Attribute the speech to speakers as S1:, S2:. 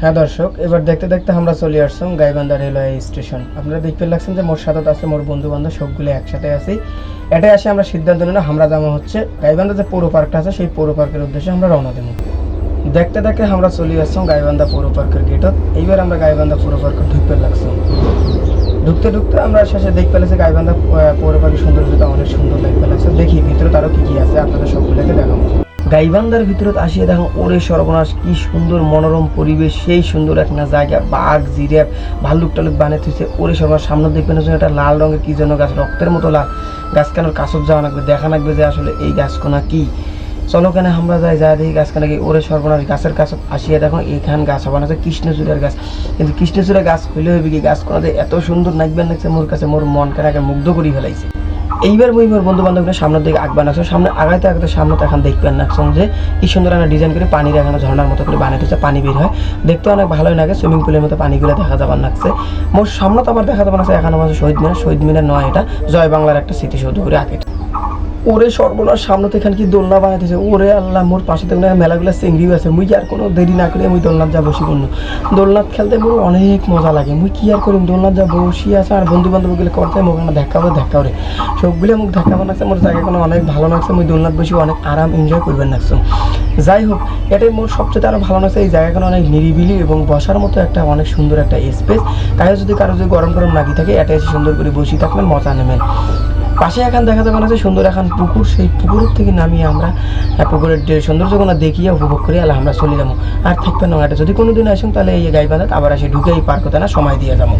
S1: হ্যাঁ দর্শক, এবার দেখতে দেখতে আমরা চলে আসলাম গাইবান্ধা রেলওয়ে স্টেশন। আপনারা দেখতে লাগছেন যে মোর সাথে আছে মোর বন্ধু বান্ধব সবগুলো একসাথে আছি। এটাই আসে আমরা সিদ্ধান্ত নিলাম, আমরা যাব হচ্ছে গাইবান্ধা যে পৌর পার্কটা আছে, সেই পৌর পার্কের উদ্দেশ্যে আমরা রওনা দেবো। দেখতে দেখতে আমরা চলে আসলাম গাইবান্ধা পৌর পার্কের গেটত এইবার আমরা গাইবান্ধা পৌর পার্কে ঢুকতে লাগছিলাম ঢুকতে ঢুকতে আমরা শেষে দেখতে পেলেছি গাইবান্ধা পৌর পার্কের সৌন্দর্যটা অনেক সুন্দর লাগতে লাগছে। দেখি, ভিতরে তারও কি কি আছে, আপনাদের সবগুলোকে দেখাবো। গাইবান্ধার ভিতরত আসিয়া দেখো, ওরে সর্বনাশ, কি সুন্দর মনোরম পরিবেশ, সেই সুন্দর একটা জায়গা। বাঘ জিরেব ভাল্লুক টালুক বানিয়ে ওরে সর্বনাশ সামনে দেখবেন একটা লাল রঙের কি যেন গাছ, রক্তের মতো লাল। গাছ কেন কাছত যাওয়া লাগবে, দেখা লাগবে যে আসলে এই গাছকোনা কি। চলো কেন আমরা যাই যা দেখি গাছ কেন কি। ওরে সর্বনাশ, গাছের কাছে আসিয়া দেখো এখান গাছ হবার না কৃষ্ণচূড়ার গাছ। কিন্তু কৃষ্ণচূড়া গাছ হইলে হইবে কি? গাছ কোনাতে এত সুন্দর নাচবেন লাগছে, মোর কাছে মোর মন কেনাকে মুগ্ধ করি ফেলাইছে। এইবার বই মোর বন্ধু বান্ধবরা সামনের দিকে আঁকবান আছে সামনে আগাইতে আগাতে সামনে এখন দেখবেন না যে কি সুন্দর একটা ডিজাইন করে পানির এখানে ঝর্ণার মতো করে বানাইতেছে পানি বের হয়। দেখতে অনেক ভালোই লাগে সুইমিং পুলের মতো পানিগুলো দেখা যাবার লাগছে। মোট সামনে তো আবার দেখা যাবার আছে এখন আমাদের শহীদ মিনার শহীদ মিনার নয় এটা, জয় বাংলার একটা স্মৃতিসৌধ করে আঁকে ওরে সর্বনাশ, সামনে এখানে কি দোলনা বানাইতেছে? ওরে আল্লাহ, মোর পাশে তো মেলাগুলো চিংড়িও আছে। মুই আর কোনো দেরি না করে মুই দোলনাথ যা বসি কোনো দোলনাথ খেলতে মোর অনেক মজা লাগে। মুই কি আর করিম? দোলনাথ যা বসি আছে আর বন্ধু বান্ধবগুলো করতে মোক না হবে, দেখা করে সবগুলো মুখ দেখা বানাচ্ছে মোর জায়গা কোনো অনেক ভালো লাগছে মুই দোলনাথ বসে অনেক আরাম এনজয় করবেন লাগছে যাই হোক, এটাই মোর সবচেয়ে আরও ভালো লাগছে এই জায়গাখানে অনেক নিরিবিলি এবং বসার মতো একটা অনেক সুন্দর একটা স্পেস তাই যদি কারও যদি গরম গরম লাগি থাকে এটা সুন্দর করে বসি থাকবেন, মজা নেবেন। পাশে এখন দেখা যাবে না যে সুন্দর এখন পুকুর, সেই পুকুরের থেকে নামিয়ে আমরা পুকুরের সৌন্দর্যগুলো দেখিয়ে উপভোগ করি, আল্লাহ, আমরা চলে যাব। আর থাকবে না, এটা যদি কোনো দিন আসুন, তাহলে এই গাইবান্ধাত আবার আসে ঢুকে এই পার্কতে না, সময় দিয়ে যাব।